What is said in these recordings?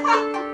Thank you.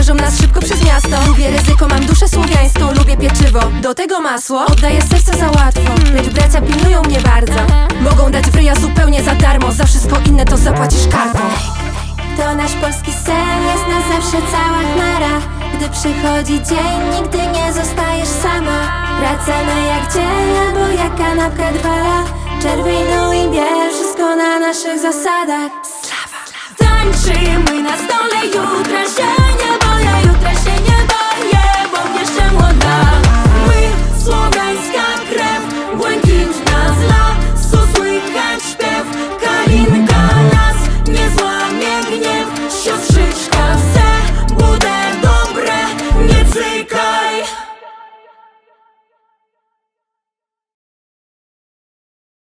Wożą nas szybko przez miasto. Lubię ryzyko, mam duszę słowiańską. Lubię pieczywo, do tego masło Oddaję serce za łatwo. Lecz bracia pilnują mnie bardzo. Mogą dać wryja zupełnie za darmo. Za wszystko inne to zapłacisz kartą. To nasz polski sen, jest na zawsze cała chmara. Gdy przychodzi dzień, nigdy nie zostajesz sama. Wracamy jak dzień, albo jak kanapka dwa Czerwień, no i biel, wszystko na naszych zasadach! Tańczymy na stole,